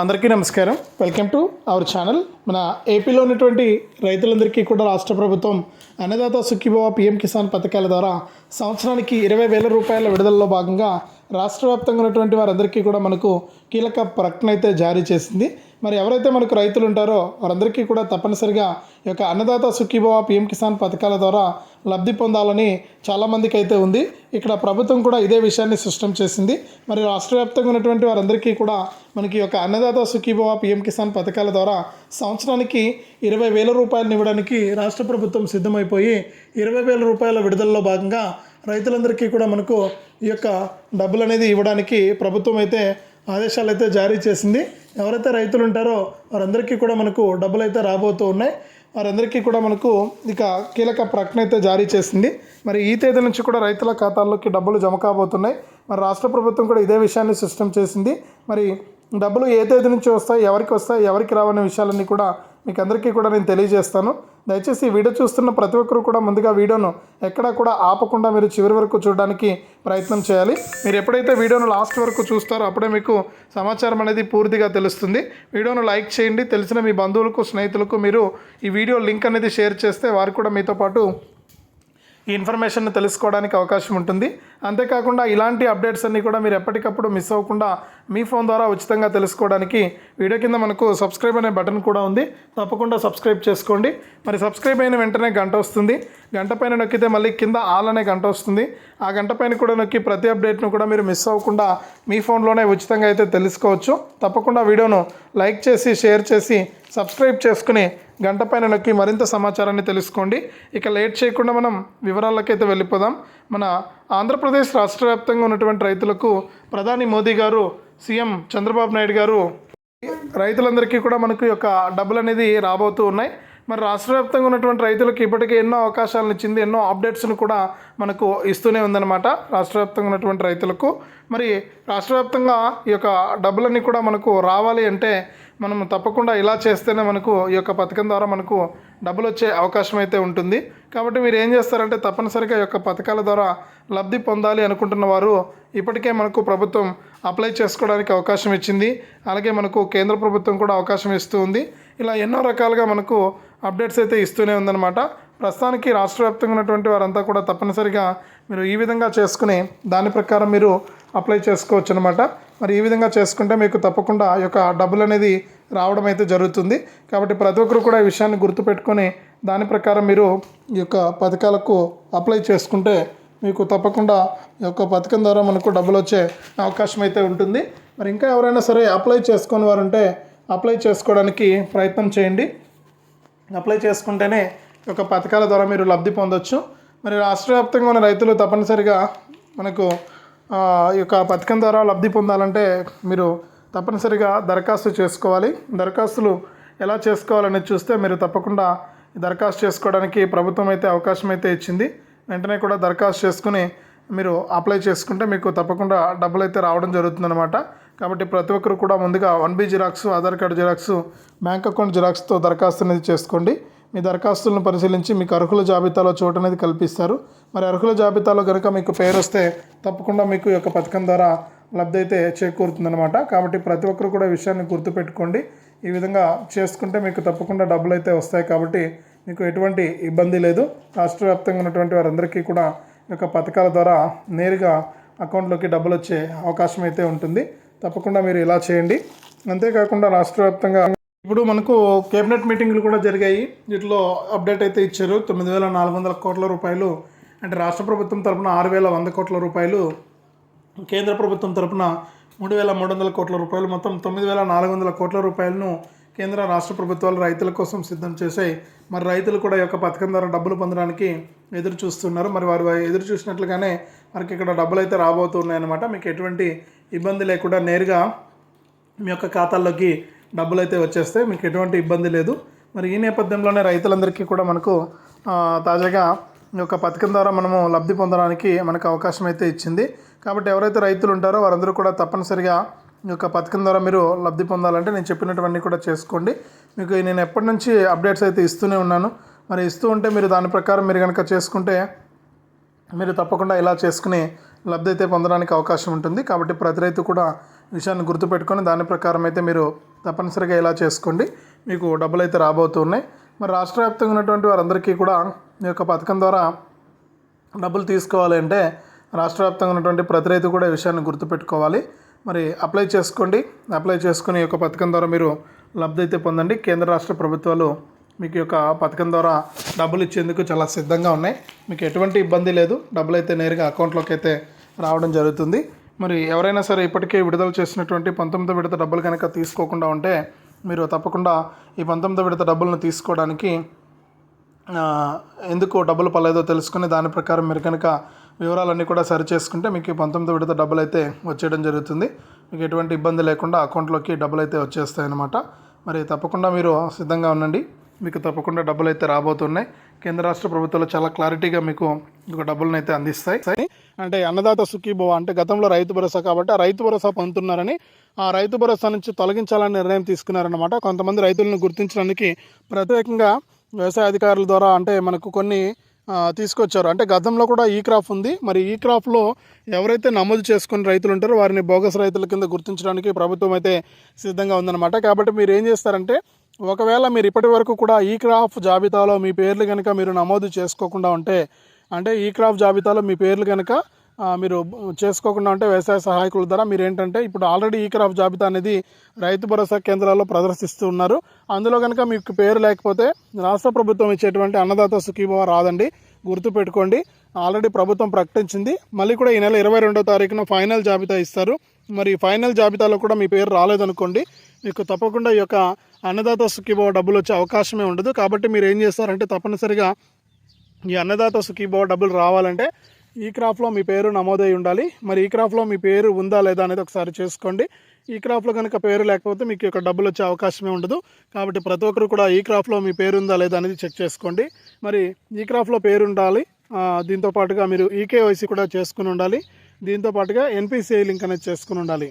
అందరికీ నమస్కారం. Welcome to our channel మన ఏపీలో ఉన్నటువంటి రైతులందరికీ కూడా రాష్ట్ర ప్రభుత్వం అన్నదాత సుఖీభవ పిఎం కిసాన్ పథకాల ద్వారా సంవత్సరానికి ఇరవై వేల రూపాయల విడుదలలో భాగంగా రాష్ట్ర వ్యాప్తంగా ఉన్నటువంటి వారందరికీ కూడా మనకు కీలక ప్రకటన అయితే జారీ చేసింది. మరి ఎవరైతే మనకు రైతులు ఉంటారో వారందరికీ కూడా తప్పనిసరిగా ఈ యొక్క అన్నదాత సుఖీభవ పిఎం కిసాన్ పథకాల ద్వారా లబ్ధి పొందాలని చాలామందికి అయితే ఉంది. ఇక్కడ ప్రభుత్వం కూడా ఇదే విషయాన్ని స్పష్టం చేసింది. మరి రాష్ట్ర వ్యాప్తంగా ఉన్నటువంటి వారందరికీ కూడా మనకి ఈ యొక్క అన్నదాత సుఖీభవ పిఎం కిసాన్ పథకాల ద్వారా సంవత్సరానికి ఇరవై వేల రూపాయలను ఇవ్వడానికి రాష్ట్ర ప్రభుత్వం సిద్ధమైపోయి ఇరవై వేల రూపాయల విడుదలలో భాగంగా రైతులందరికీ కూడా మనకు ఈ యొక్క డబ్బులు అనేది ఇవ్వడానికి ప్రభుత్వం అయితే ఆదేశాలు అయితే జారీ చేసింది. ఎవరైతే రైతులు ఉంటారో వారందరికీ కూడా మనకు డబ్బులు అయితే రాబోతూ ఉన్నాయి. వారందరికీ కూడా మనకు ఇక కీలక ప్రకటన అయితే జారీ చేసింది. మరి ఈ తేదీ నుంచి కూడా రైతుల ఖాతాల్లోకి డబ్బులు జమ కాబోతున్నాయి. మరి రాష్ట్ర ప్రభుత్వం కూడా ఇదే విషయాన్ని సిస్టమ్ చేసింది. మరి డబ్బులు ఏ తేదీ నుంచి వస్తాయి ఎవరికి వస్తాయి ఎవరికి రావనే విషయాలన్నీ కూడా మీకు అందరికీ కూడా నేను తెలియజేస్తాను. దయచేసి ఈ వీడియో చూస్తున్న ప్రతి ఒక్కరు కూడా ముందుగా వీడియోను ఎక్కడా కూడా ఆపకుండా మీరు చివరి వరకు చూడడానికి ప్రయత్నం చేయాలి. మీరు ఎప్పుడైతే వీడియోను లాస్ట్ వరకు చూస్తారో అప్పుడే మీకు సమాచారం అనేది పూర్తిగా తెలుస్తుంది. వీడియోను లైక్ చేయండి. తెలిసిన మీ బంధువులకు స్నేహితులకు మీరు ఈ వీడియో లింక్ అనేది షేర్ చేస్తే వారు కూడా మీతో పాటు ఈ ఇన్ఫర్మేషన్ తెలుసుకోవడానికి అవకాశం ఉంటుంది. అంతేకాకుండా ఇలాంటి అప్డేట్స్ అన్నీ కూడా మీరు ఎప్పటికప్పుడు మిస్ అవ్వకుండా మీ ఫోన్ ద్వారా ఉచితంగా తెలుసుకోవడానికి వీడియో కింద మనకు సబ్స్క్రైబ్ అనే బటన్ కూడా ఉంది. తప్పకుండా సబ్స్క్రైబ్ చేసుకోండి. మరి సబ్స్క్రైబ్ అయిన వెంటనే గంట వస్తుంది. గంట పైన నొక్కితే మళ్ళీ కింద ఆల్ అనే గంట వస్తుంది. ఆ గంట పైన కూడా నొక్కి ప్రతి అప్డేట్ను కూడా మీరు మిస్ అవ్వకుండా మీ ఫోన్లోనే ఉచితంగా అయితే తెలుసుకోవచ్చు. తప్పకుండా వీడియోను లైక్ చేసి షేర్ చేసి సబ్స్క్రైబ్ చేసుకుని గంట పైన నొక్కి మరింత సమాచారాన్ని తెలుసుకోండి. ఇక లేట్ చేయకుండా మనం వివరాలకైతే వెళ్ళిపోదాం. మన ఆంధ్రప్రదేశ్ రాష్ట్ర వ్యాప్తంగా ఉన్నటువంటి రైతులకు ప్రధాని మోదీ గారు సీఎం చంద్రబాబు నాయుడు గారు రైతులందరికీ కూడా మనకు యొక్క డబ్బులు అనేది రాబోతూ ఉన్నాయి. మరి రాష్ట్ర వ్యాప్తంగా ఉన్నటువంటి రైతులకు ఇప్పటికే ఎన్నో అవకాశాలను ఇచ్చింది ఎన్నో అప్డేట్స్ను కూడా మనకు ఇస్తూనే ఉందన్నమాట రాష్ట్ర వ్యాప్తంగా ఉన్నటువంటి రైతులకు. మరి రాష్ట్ర వ్యాప్తంగా ఈ యొక్క డబ్బులన్నీ కూడా మనకు రావాలి అంటే మనం తప్పకుండా ఇలా చేస్తేనే మనకు ఈ యొక్క పథకం ద్వారా మనకు డబ్బులు వచ్చే అవకాశం అయితే ఉంటుంది. కాబట్టి మీరు ఏం చేస్తారంటే తప్పనిసరిగా ఈ యొక్క పథకాల ద్వారా లబ్ధి పొందాలి అనుకుంటున్న వారు ఇప్పటికే మనకు ప్రభుత్వం అప్లై చేసుకోవడానికి అవకాశం ఇచ్చింది. అలాగే మనకు కేంద్ర ప్రభుత్వం కూడా అవకాశం ఇస్తూ ఉంది. ఇలా ఎన్నో రకాలుగా మనకు అప్డేట్స్ అయితే ఇస్తూనే ఉందన్నమాట. ప్రస్తుతానికి రాష్ట్ర వ్యాప్తంగా ఉన్నటువంటి వారంతా కూడా తప్పనిసరిగా మీరు ఈ విధంగా చేసుకుని దాని ప్రకారం మీరు అప్లై చేసుకోవచ్చు అనమాట మరి ఈ విధంగా చేసుకుంటే మీకు తప్పకుండా ఈ యొక్క డబ్బులు అనేది రావడం అయితే జరుగుతుంది. కాబట్టి ప్రతి ఒక్కరు కూడా ఈ విషయాన్ని గుర్తుపెట్టుకొని దాని ప్రకారం మీరు ఈ యొక్క పథకాలకు అప్లై చేసుకుంటే మీకు తప్పకుండా ఈ యొక్క పథకం ద్వారా మనకు డబ్బులు వచ్చే అవకాశం అయితే ఉంటుంది. మరి ఇంకా ఎవరైనా సరే అప్లై చేసుకొని వారు ఉంటే అప్లై చేసుకోవడానికి ప్రయత్నం చేయండి. అప్లై చేసుకుంటేనే ఈ యొక్క పథకాల ద్వారా మీరు లబ్ధి పొందొచ్చు. మరి రాష్ట్ర వ్యాప్తంగా ఉన్న రైతులు తప్పనిసరిగా మనకు ఈ యొక్క పథకం ద్వారా లబ్ధి పొందాలంటే మీరు తప్పనిసరిగా దరఖాస్తు చేసుకోవాలి. దరఖాస్తులు ఎలా చేసుకోవాలనేది చూస్తే మీరు తప్పకుండా దరఖాస్తు చేసుకోవడానికి ప్రభుత్వం అయితే అవకాశం అయితే ఇచ్చింది. వెంటనే కూడా దరఖాస్తు చేసుకుని మీరు అప్లై చేసుకుంటే మీకు తప్పకుండా డబ్బులు అయితే రావడం జరుగుతుందన్నమాట. కాబట్టి ప్రతి ఒక్కరు కూడా ముందుగా one B xerox Aadhaar card xerox bank account జిరాక్స్తో దరఖాస్తు అనేది చేసుకోండి. మీ దరఖాస్తులను పరిశీలించి మీకు అర్హుల జాబితాలో చోటు అనేది కల్పిస్తారు. మరి అర్హుల జాబితాలో కనుక మీకు పేరు వస్తే తప్పకుండా మీకు ఈ యొక్క పథకం ద్వారా లబ్ధి అయితే చేకూరుతుందన్నమాట. కాబట్టి ప్రతి ఒక్కరు కూడా విషయాన్ని గుర్తుపెట్టుకోండి. ఈ విధంగా చేసుకుంటే మీకు తప్పకుండా డబ్బులు అయితే వస్తాయి. కాబట్టి మీకు ఎటువంటి ఇబ్బంది లేదు. రాష్ట్ర వ్యాప్తంగా ఉన్నటువంటి వారందరికీ కూడా ఈ యొక్క పథకాల ద్వారా నేరుగా అకౌంట్లోకి డబ్బులు వచ్చే అవకాశం అయితే ఉంటుంది. తప్పకుండా మీరు ఇలా చేయండి. అంతేకాకుండా రాష్ట్ర వ్యాప్తంగా ఇప్పుడు మనకు కేబినెట్ మీటింగ్లు కూడా జరిగాయి. వీటిలో అప్డేట్ అయితే ఇచ్చారు. తొమ్మిది వేల నాలుగు వందల కోట్ల రూపాయలు అంటే రాష్ట్ర ప్రభుత్వం తరపున ఆరు వేల వంద కోట్ల రూపాయలు కేంద్ర ప్రభుత్వం తరపున మూడు వేల మూడు వందల కోట్ల రూపాయలు. మొత్తం తొమ్మిది వేల నాలుగు వందల కోట్ల రూపాయలను కేంద్ర రాష్ట్ర ప్రభుత్వాలు రైతుల కోసం సిద్ధం చేశాయి. మరి రైతులు కూడా ఈ యొక్క పథకం ద్వారా డబ్బులు పొందడానికి ఎదురు చూస్తున్నారు. మరి వారు ఎదురు చూసినట్లుగానే మనకి ఇక్కడ డబ్బులు అయితే రాబోతున్నాయన్నమాట. మీకు ఎటువంటి ఇబ్బంది లేకుండా నేరుగా మీ యొక్క ఖాతాల్లోకి డబ్బులు అయితే వచ్చేస్తాయి మీకు ఎటువంటి ఇబ్బంది లేదు. మరి ఈ నేపథ్యంలోనే రైతులందరికీ కూడా మనకు తాజాగా ఈ యొక్క పథకం ద్వారా మనము లబ్ధి పొందడానికి మనకు అవకాశం అయితే ఇచ్చింది. కాబట్టి ఎవరైతే రైతులు ఉంటారో వారందరూ కూడా తప్పనిసరిగా ఈ యొక్క పథకం ద్వారా మీరు లబ్ధి పొందాలంటే నేను చెప్పినటువన్నీ కూడా చేసుకోండి. మీకు నేను ఎప్పటి నుంచి అప్డేట్స్ అయితే ఇస్తూనే ఉన్నాను. మరి ఇస్తూ ఉంటే మీరు దాని ప్రకారం మీరు కనుక చేసుకుంటే మీరు తప్పకుండా ఇలా చేసుకుని లబ్ధి అయితే పొందడానికి అవకాశం ఉంటుంది. కాబట్టి ప్రతి రైతు కూడా విషయాన్ని గుర్తుపెట్టుకొని దాని ప్రకారం అయితే మీరు తప్పనిసరిగా ఇలా చేసుకోండి. మీకు డబ్బులు అయితే రాబోతున్నాయి. మరి రాష్ట్ర వ్యాప్తంగా ఉన్నటువంటి వారందరికీ కూడా ఈ యొక్క పథకం ద్వారా డబ్బులు తీసుకోవాలి అంటే రాష్ట్ర వ్యాప్తంగా ఉన్నటువంటి ప్రతి రైతు కూడా ఈ విషయాన్ని గుర్తుపెట్టుకోవాలి. మరి అప్లై చేసుకోండి. అప్లై చేసుకుని ఈ యొక్క పథకం ద్వారా మీరు లబ్ధి అయితే పొందండి. కేంద్ర రాష్ట్ర ప్రభుత్వాలు మీకు యొక్క పథకం ద్వారా డబ్బులు ఇచ్చేందుకు చాలా సిద్ధంగా ఉన్నాయి. మీకు ఎటువంటి ఇబ్బంది లేదు. డబ్బులు అయితే నేరుగా అకౌంట్లోకి అయితే రావడం జరుగుతుంది. మరి ఎవరైనా సరే ఇప్పటికే విడుదల చేసినటువంటి పంతొమ్మిదో విడత డబ్బులు కనుక తీసుకోకుండా ఉంటే మీరు తప్పకుండా ఈ పంతొమ్మిదో విడత డబ్బులను తీసుకోవడానికి ఎందుకు డబ్బులు పర్లేదో తెలుసుకుని దాని ప్రకారం మీరు కనుక వివరాలన్నీ కూడా సరి చేసుకుంటే మీకు పంతొమ్మిది విడత డబ్బులు అయితే వచ్చేయడం జరుగుతుంది. మీకు ఎటువంటి ఇబ్బంది లేకుండా అకౌంట్లోకి డబ్బులు అయితే వచ్చేస్తాయి అన్నమాట మరి తప్పకుండా మీరు సిద్ధంగా ఉండండి. మీకు తప్పకుండా డబ్బులు అయితే రాబోతున్నాయి. కేంద్ర రాష్ట్ర ప్రభుత్వాలు చాలా క్లారిటీగా మీకు ఒక డబ్బులను అయితే అందిస్తాయి అంటే అన్నదాత సుఖీభవ అంటే గతంలో రైతు భరోసా కాబట్టి ఆ రైతు భరోసా పొందుతున్నారని ఆ రైతు భరోసా నుంచి తొలగించాలని నిర్ణయం తీసుకున్నారన్నమాట. కొంతమంది రైతులను గుర్తించడానికి ప్రత్యేకంగా వ్యవసాయ అధికారుల ద్వారా అంటే మనకు కొన్ని తీసుకొచ్చారు. అంటే గతంలో కూడా ఈ క్రాప్ ఉంది. మరి ఈ క్రాప్లో ఎవరైతే నమోదు చేసుకుని రైతులు ఉంటారో వారిని బోగస్ రైతుల కింద గుర్తించడానికి ప్రభుత్వం అయితే సిద్ధంగా ఉందన్నమాట. కాబట్టి మీరు ఏం చేస్తారంటే ఒకవేళ మీరు ఇప్పటి వరకు కూడా ఈ క్రాప్ జాబితాలో మీ పేర్లు కనుక మీరు నమోదు చేసుకోకుండా ఉంటే అంటే ఈ క్రాప్ జాబితాలో మీ పేర్లు కనుక మీరు చేసుకోకుండా ఉంటే వ్యవసాయ సహాయకుల ద్వారా మీరు ఏంటంటే ఇప్పుడు ఆల్రెడీ ఈ క్రాప్ జాబితా అనేది రైతు భరోసా కేంద్రాల్లో ప్రదర్శిస్తూ ఉన్నారు. అందులో కనుక మీకు పేరు లేకపోతే రాష్ట్ర ప్రభుత్వం ఇచ్చేటువంటి అన్నదాత సుఖీభవ రాదండి. గుర్తుపెట్టుకోండి ఆల్రెడీ ప్రభుత్వం ప్రకటించింది. మళ్ళీ కూడా ఈ నెల ఇరవై రెండో తారీఖున ఫైనల్ జాబితా ఇస్తారు. మరి ఫైనల్ జాబితాలో కూడా మీ పేరు రాలేదనుకోండి మీకు తప్పకుండా ఈ యొక్క అన్నదాత సుఖీభవ డబ్బులు వచ్చే అవకాశమే ఉండదు. కాబట్టి మీరు ఏం చేస్తారంటే తప్పనిసరిగా ఈ అన్నదాత సుఖీభవ డబ్బులు రావాలంటే ఈ క్రాఫ్లో మీ పేరు నమోదై ఉండాలి. మరి ఈ క్రాఫ్లో మీ పేరు ఉందా లేదా అనేది ఒకసారి చేసుకోండి. ఈ క్రాఫ్లో కనుక పేరు లేకపోతే మీకు యొక్క డబ్బులు వచ్చే అవకాశమే ఉండదు. కాబట్టి ప్రతి ఒక్కరు కూడా ఈ క్రాఫ్లో మీ పేరు ఉందా లేదా అనేది చెక్ చేసుకోండి. మరి ఈ క్రాఫ్లో పేరు ఉండాలి. దీంతో పాటుగా మీరు ఈకేవైసీ కూడా చేసుకుని ఉండాలి. దీంతో పాటుగా ఎన్పిసిఐ లింక్ అనేది చేసుకుని ఉండాలి.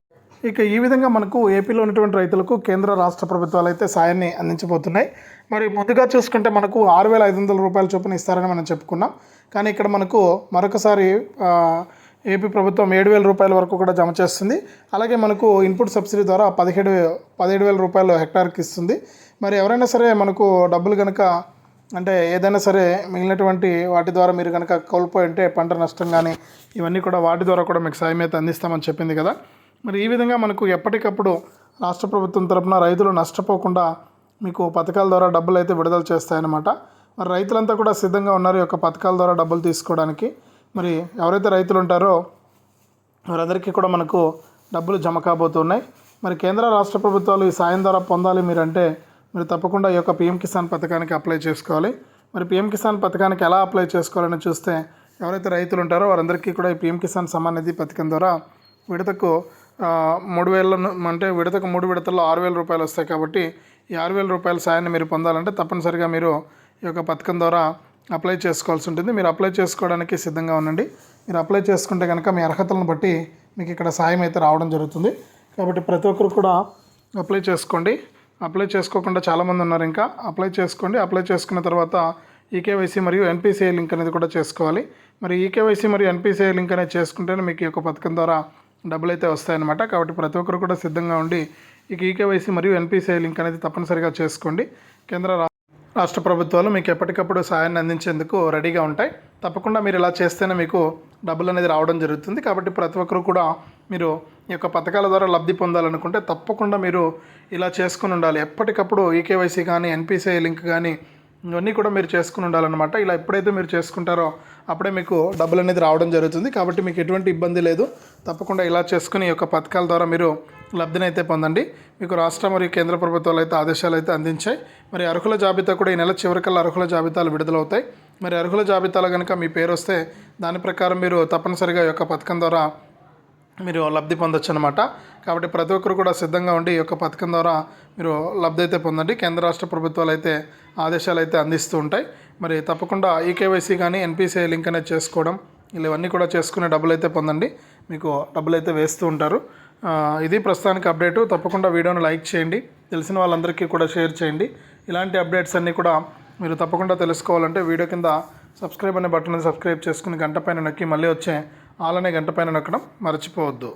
ఇక ఈ విధంగా మనకు ఏపీలో ఉన్నటువంటి రైతులకు కేంద్ర రాష్ట్ర ప్రభుత్వాలు అయితే సాయాన్ని అందించబోతున్నాయి. మరి ముందుగా చూసుకుంటే మనకు ఆరు వేల ఐదు వందల రూపాయల చొప్పున ఇస్తారని మనం చెప్పుకున్నాం. కానీ ఇక్కడ మనకు మరొకసారి ఏపీ ప్రభుత్వం ఏడు వేల రూపాయల వరకు కూడా జమ చేస్తుంది. అలాగే మనకు ఇన్పుట్ సబ్సిడీ ద్వారా పదిహేడు పదిహేడు వేల రూపాయలు హెక్టార్కి ఇస్తుంది. మరి ఎవరైనా సరే మనకు డబ్బులు కనుక అంటే ఏదైనా సరే మిగిలినటువంటి వాటి ద్వారా మీరు కనుక కోల్పోయి ఉంటే పంట నష్టం కానీ ఇవన్నీ కూడా వాటి ద్వారా కూడా మీకు సాయం అయితే అందిస్తామని చెప్పింది కదా. మరి ఈ విధంగా మనకు ఎప్పటికప్పుడు రాష్ట్ర ప్రభుత్వం తరపున రైతులు నష్టపోకుండా మీకు పథకాల ద్వారా డబ్బులు అయితే విడుదల చేస్తాయన్నమాట. మరి రైతులంతా కూడా సిద్ధంగా ఉన్నారు ఈ యొక్క పథకాల ద్వారా డబ్బులు తీసుకోవడానికి. మరి ఎవరైతే రైతులు ఉంటారో వారందరికీ కూడా మనకు డబ్బులు జమ కాబోతున్నాయి. మరి కేంద్ర రాష్ట్ర ప్రభుత్వాలు ఈ సాయం ద్వారా పొందాలి మీరంటే మీరు తప్పకుండా ఈ యొక్క పీఎం కిసాన్ పథకానికి అప్లై చేసుకోవాలి. మరి పీఎం కిసాన్ పథకానికి ఎలా అప్లై చేసుకోవాలని చూస్తే ఎవరైతే రైతులు ఉంటారో వారందరికీ కూడా ఈ పిఎం కిసాన్ సమ్మాన్ నిధి పథకం ద్వారా విడతకు మూడు వేల అంటే విడతకు మూడు విడతల్లో ఆరు వేల రూపాయలు వస్తాయి కాబట్టి ఈ ఆరు వేల రూపాయల సాయాన్ని మీరు పొందాలంటే తప్పనిసరిగా మీరు ఈ యొక్క పథకం ద్వారా అప్లై చేసుకోవాల్సి ఉంటుంది. మీరు అప్లై చేసుకోవడానికి సిద్ధంగా ఉండండి. మీరు అప్లై చేసుకుంటే కనుక మీ అర్హతలను బట్టి మీకు ఇక్కడ సాయం అయితే రావడం జరుగుతుంది. కాబట్టి ప్రతి ఒక్కరు కూడా అప్లై చేసుకోండి. అప్లై చేసుకోకుండా చాలామంది ఉన్నారు ఇంకా. అప్లై చేసుకోండి. అప్లై చేసుకున్న తర్వాత ఈకేవైసీ మరియు ఎన్పిసిఐ లింక్ అనేది కూడా చేసుకోవాలి. మరి ఈకేవైసీ మరియు ఎన్పిసిఐ లింక్ అనేది చేసుకుంటేనే మీకు ఈ యొక్క పథకం ద్వారా డబ్బులు అయితే వస్తాయన్నమాట. కాబట్టి ప్రతి ఒక్కరు కూడా సిద్ధంగా ఉండి ఈ ఈకేవైసీ మరియు ఎన్పిసిఐ లింక్ అనేది తప్పనిసరిగా చేసుకోండి. కేంద్ర రా- రాష్ట్ర ప్రభుత్వాలు మీకు ఎప్పటికప్పుడు సాయాన్ని అందించేందుకు రెడీగా ఉంటాయి. తప్పకుండా మీరు ఇలా చేస్తేనే మీకు డబ్బులు అనేది రావడం జరుగుతుంది. కాబట్టి ప్రతి ఒక్కరు కూడా మీరు ఈ యొక్క పథకాల ద్వారా లబ్ధి పొందాలనుకుంటే తప్పకుండా మీరు ఇలా చేసుకుని ఉండాలి. ఎప్పటికప్పుడు ఈకేవైసీ కానీ ఎన్పిసిఐ లింక్ కానీ ఇవన్నీ కూడా మీరు చేసుకుని ఉండాలన్నమాట. ఇలా ఎప్పుడైతే మీరు చేసుకుంటారో అప్పుడే మీకు డబ్బులు అనేది రావడం జరుగుతుంది. కాబట్టి మీకు ఎటువంటి ఇబ్బంది లేదు. తప్పకుండా ఇలా చేసుకుని ఈ యొక్క పథకాల ద్వారా మీరు లబ్ధిని అయితే పొందండి. మీకు రాష్ట్ర మరియు కేంద్ర ప్రభుత్వాలు అయితే ఆదేశాలు అయితే అందించాయి. మరి అర్హుల జాబితా కూడా ఈ నెల చివరికల్లా అర్హుల జాబితాలు విడుదలవుతాయి. మరి అర్హుల జాబితాలో కనుక మీ పేరు వస్తే దాని ప్రకారం మీరు తప్పనిసరిగా ఈ యొక్క పథకం ద్వారా మీరు లబ్ధి పొందొచ్చు అనమాట కాబట్టి ప్రతి ఒక్కరు కూడా సిద్ధంగా ఉండి ఈ యొక్క పథకం ద్వారా మీరు లబ్ధి అయితే పొందండి. కేంద్ర రాష్ట్ర ప్రభుత్వాలు అయితే ఆదేశాలు అయితే అందిస్తూ ఉంటాయి. మరి తప్పకుండా ఈకేవైసీ కానీ ఎన్పిసిఐ లింక్ అనేది చేసుకోవడం ఇలా ఇవన్నీ కూడా చేసుకునే డబ్బులు అయితే పొందండి. మీకు డబ్బులు అయితే వేస్తూ ఉంటారు. ఇది ప్రస్తుతానికి అప్డేటు. తప్పకుండా వీడియోను లైక్ చేయండి. తెలిసిన వాళ్ళందరికీ కూడా షేర్ చేయండి. ఇలాంటి అప్డేట్స్ అన్నీ కూడా మీరు తప్పకుండా తెలుసుకోవాలంటే వీడియో కింద సబ్స్క్రైబ్ అనే బటన్ సబ్స్క్రైబ్ చేసుకుని గంట పైన నొక్కి మళ్ళీ వచ్చే ఆలనే గంట పైన నొక్కడం మర్చిపోవద్దు.